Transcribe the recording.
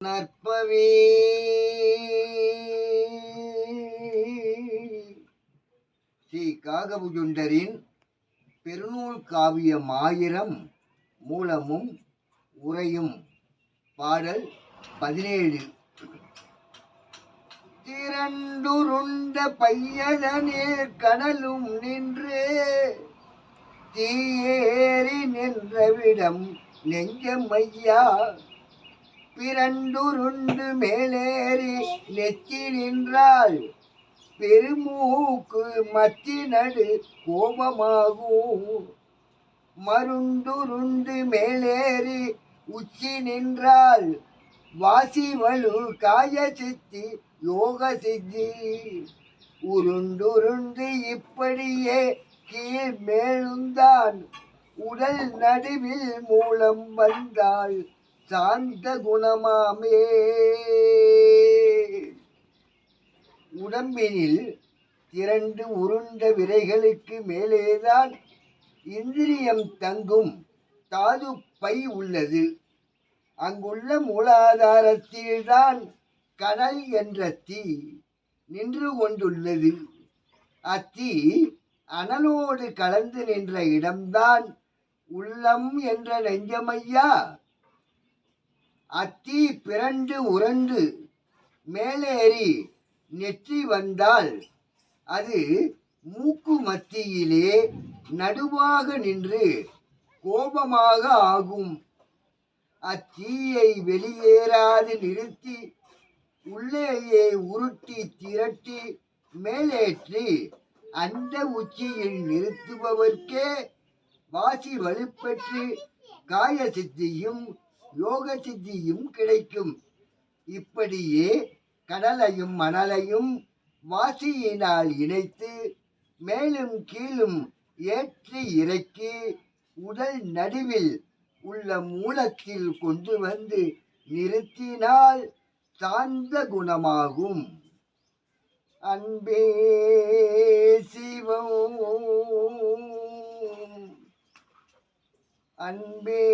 நற்பவே. ஸ்ரீ காகபுஜுண்டரின் பெருநூல் காவியம் ஆயிரம் மூலமும் உரையும் பாடல் பதினேழு. திரண்டுருண்ட பையதனேர் கடலும் நின்று தீயேறி நின்றவிடம் நெஞ்சமையா பிறண்டுருண்டு மேலேறி நெத்தி நின்றாள் பெருமூக்கு மத்தி நடு கோபமாகும். மருண்டுருண்டு மேலேறி உச்சி நின்றாள் வாசி வலு காய சித்தி யோக சித்தி உருண்டுருண்டு இப்படியே கீழ் மேலுந்தான் உடல் நடுவில் மூலம் வந்தாள் சாந்த குணமாமே. உடம்பினில் திரண்டு உருண்ட விரைகளுக்கு மேலேதான் இந்திரியம் தங்கும் தாது பை உள்ளது. அங்குள்ள மூலாதாரத்தில்தான் கடல் என்ற தீ நின்று கொண்டுள்ளது. அத்தீ அனலோடு கலந்து நின்ற இடம்தான் உள்ளம் என்ற நெஞ்சமையா? அத்தீ பிறண்டு உரண்டு மேலேறி நெற்றி வந்தால் அது மூக்கு மத்தியிலே நடுவாக நின்று கோபமாக ஆகும். அத்தீயை வெளியேறாது நிறுத்தி உள்ளேயே உருட்டி திரட்டி மேலேற்றி அந்த உச்சியில் நிறுத்துபவர்க்கே வாசி வலுப்பெற்று காய சித்தியும் யோக சித்தியும் கிடைக்கும். இப்படியே கடலையும் மணலையும் வாசியினால் இணைத்து மேலும் கீழும் ஏற்றி இறக்கி உடல் நடுவில் உள்ள மூலத்தில் கொண்டு வந்து நிறுத்தினால் சார்ந்த குணமாகும். அன்பே சிவம். அன்பே